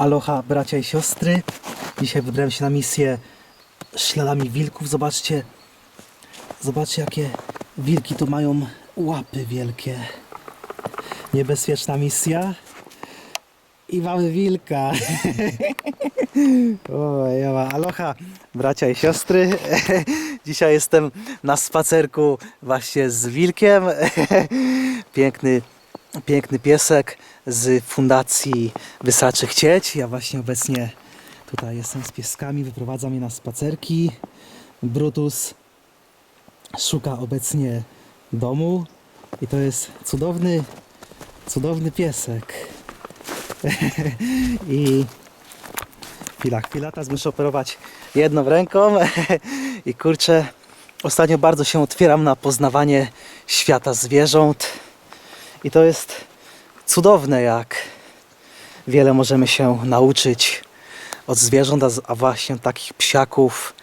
Aloha, bracia i siostry. Dzisiaj wybrałem się na misję śladami wilków. Zobaczcie, zobaczcie jakie wilki tu mają łapy wielkie. Niebezpieczna misja. I mamy wilka. O, ja. Aloha, bracia i siostry. Dzisiaj jestem na spacerku właśnie z wilkiem. Piękny, piękny piesek z fundacji Wysaczy Chcieć. Ja właśnie obecnie tutaj jestem z pieskami, wyprowadzam je na spacerki. Brutus szuka obecnie domu i to jest cudowny, cudowny piesek. I chwila, chwila, teraz muszę operować jedną ręką i kurczę, ostatnio bardzo się otwieram na poznawanie świata zwierząt i to jest cudowne, jak wiele możemy się nauczyć od zwierząt, a właśnie takich psiaków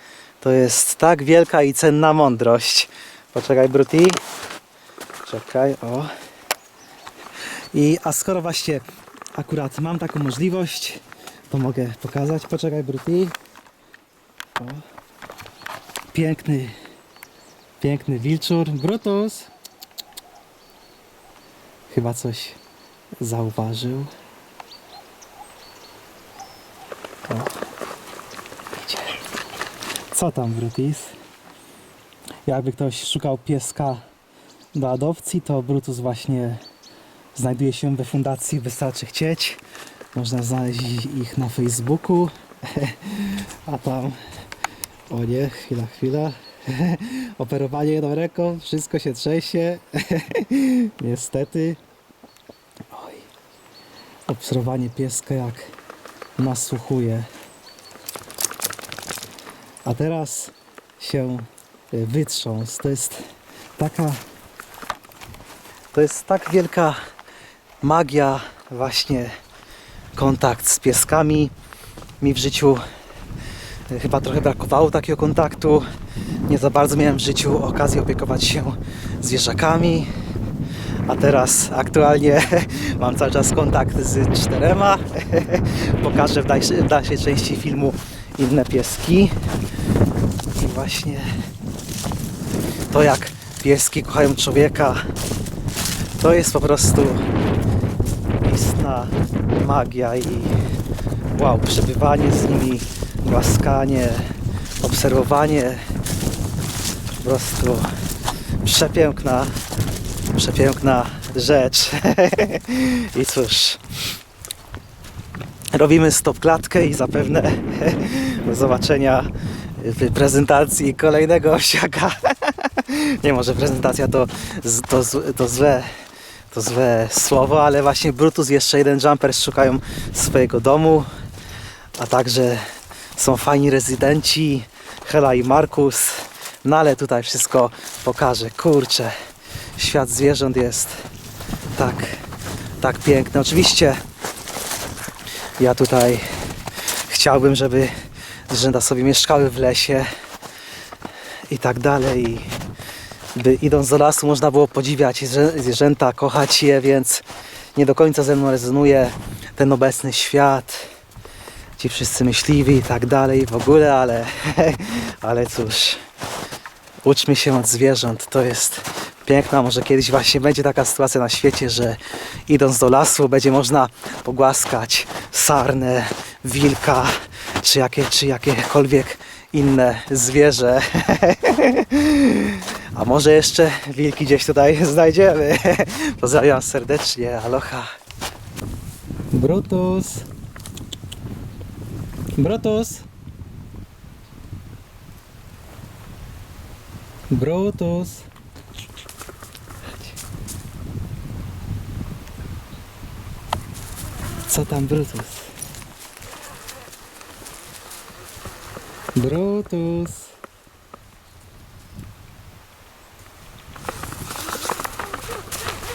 to jest tak wielka i cenna mądrość. Poczekaj, Bruti. Czekaj, o. I a skoro właśnie akurat mam taką możliwość, to mogę pokazać. Poczekaj, Bruti. O. Piękny, piękny wilczur. Brutus. Chyba coś zauważył. O. Co tam, Brutis? Jakby ktoś szukał pieska do adopcji, to Brutus właśnie znajduje się we fundacji Wystarczy Chcieć. Można znaleźć ich na Facebooku. A tam, o nie, chwila, chwila. Operowanie jedną ręką, wszystko się trzęsie. Niestety. Obserwowanie pieska jak nasłuchuje. A teraz się y, wytrząs. To jest taka. To jest tak wielka magia, właśnie kontakt z pieskami. Mi w życiu y, chyba trochę brakowało takiego kontaktu. Nie za bardzo miałem w życiu okazję opiekować się zwierzakami. A teraz aktualnie mam cały czas kontakt z czterema. Pokażę w dalszej, w dalszej części filmu inne pieski. I właśnie to jak pieski kochają człowieka, to jest po prostu istna magia i wow, przebywanie z nimi, głaskanie, obserwowanie po prostu przepiękna, przepiękna rzecz. I cóż, robimy stop klatkę i zapewne do zobaczenia w prezentacji kolejnego osiaka. Nie może prezentacja to, to, to złe to złe słowo, ale właśnie Brutus jeszcze jeden jumper szukają swojego domu, a także są fajni rezydenci Hela i Markus. No ale tutaj wszystko pokażę. Kurczę, świat zwierząt jest tak, tak piękny. Oczywiście ja tutaj chciałbym, żeby zwierzęta sobie mieszkały w lesie i tak dalej. I by idąc do lasu można było podziwiać zwierzę- zwierzęta, kochać je, więc nie do końca ze mną rezonuje ten obecny świat, ci wszyscy myśliwi i tak dalej w ogóle, ale, ale cóż, uczmy się od zwierząt, to jest piękne, a może kiedyś właśnie będzie taka sytuacja na świecie, że idąc do lasu będzie można pogłaskać sarnę, wilka, czy, jakie, czy jakiekolwiek inne zwierzę. A może jeszcze wilki gdzieś tutaj znajdziemy. Pozdrawiam serdecznie. Aloha. Brutus. Brutus. Brutus. Co tam Brutus? Brutus.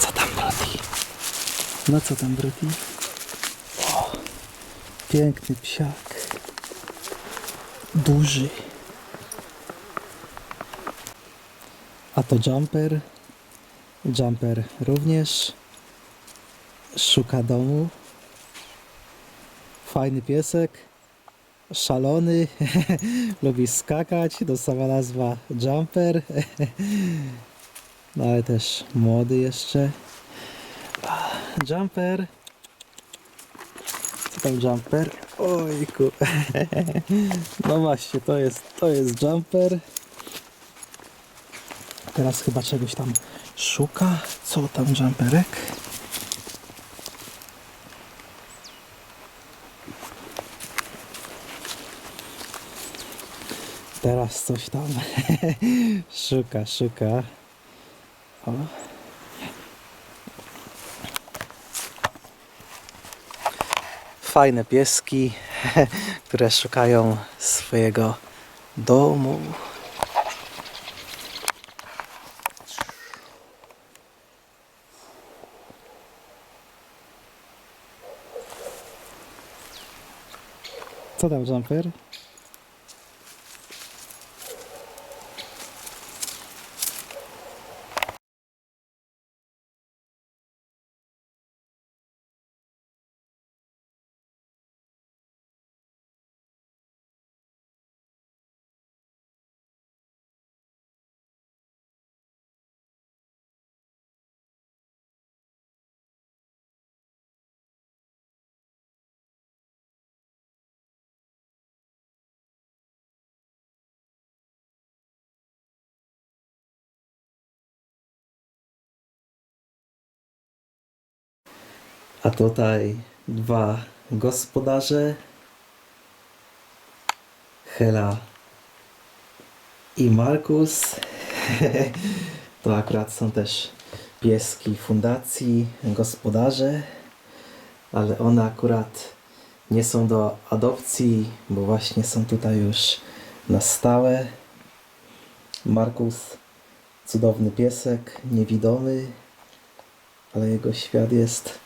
Co tam Bruti? No co tam Bruti? O, piękny psiak. Duży. A to jumper. Jumper również szuka domu. Fajny piesek, szalony, lubi skakać, dostała nazwa Jumper, no ale też młody jeszcze. Jumper. Co tam Jumper? Ojku. No właśnie, to jest, to jest Jumper. Teraz chyba czegoś tam szuka. Co tam Jumperek? Teraz coś tam szuka, szuka. O. Fajne pieski, które szukają swojego domu. Co tam, Jumper? A tutaj dwa gospodarze. Hela i Markus. To akurat są też pieski fundacji, gospodarze, ale one akurat nie są do adopcji, bo właśnie są tutaj już na stałe. Markus, cudowny piesek, niewidomy, ale jego świat jest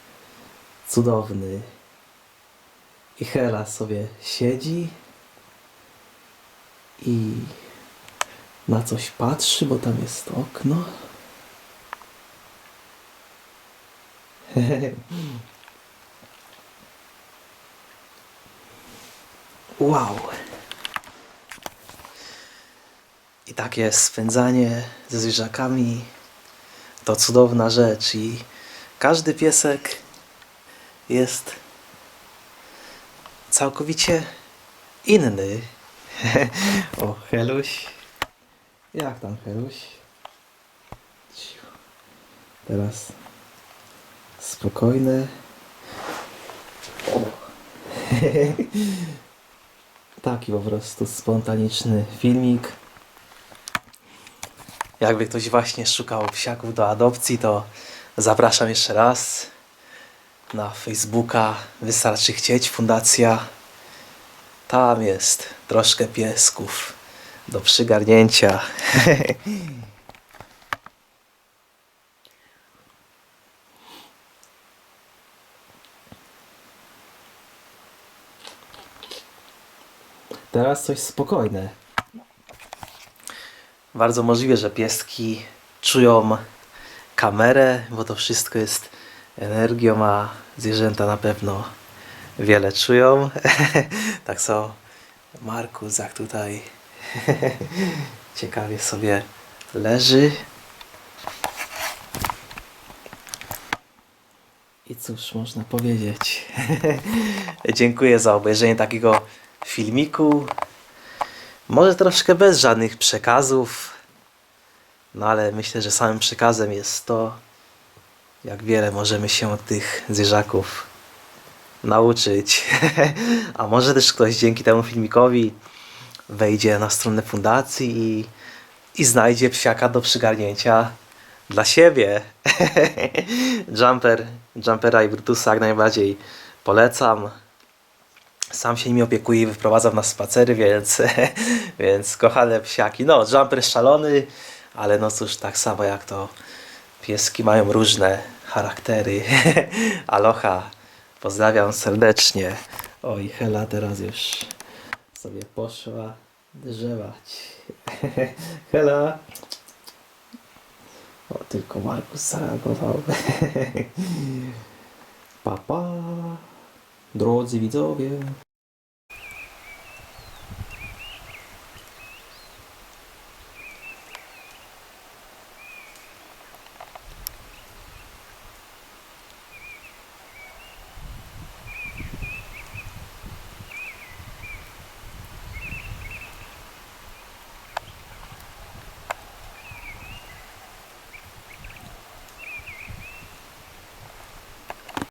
cudowny. I Hela sobie siedzi i na coś patrzy, bo tam jest okno. wow. I takie spędzanie ze zwierzakami to cudowna rzecz i każdy piesek jest całkowicie inny. o, Heluś. Jak tam, Heluś? Ciu. Teraz spokojne. Taki po prostu spontaniczny filmik. Jakby ktoś właśnie szukał psiaków do adopcji, to zapraszam jeszcze raz na Facebooka. Wystarczy chcieć, fundacja. Tam jest troszkę piesków do przygarnięcia. Teraz coś spokojne. Bardzo możliwe, że pieski czują kamerę, bo to wszystko jest energią, a zwierzęta na pewno wiele czują. tak co Markus jak tutaj ciekawie sobie leży. I cóż można powiedzieć. Dziękuję za obejrzenie takiego filmiku. Może troszkę bez żadnych przekazów, no ale myślę, że samym przekazem jest to, jak wiele możemy się od tych zwierzaków nauczyć. A może też ktoś dzięki temu filmikowi wejdzie na stronę fundacji i, i znajdzie psiaka do przygarnięcia dla siebie. Jumper, Jumpera i Brutusa jak najbardziej polecam. Sam się nimi opiekuję i wyprowadzam na spacery, więc, więc kochane psiaki. No, Jumper szalony, ale no cóż, tak samo jak to pieski mają różne charaktery. Aloha, pozdrawiam serdecznie. Oj, Hela teraz już sobie poszła drzewać. Hela. O, tylko Markus zareagował. Papa. Drodzy widzowie.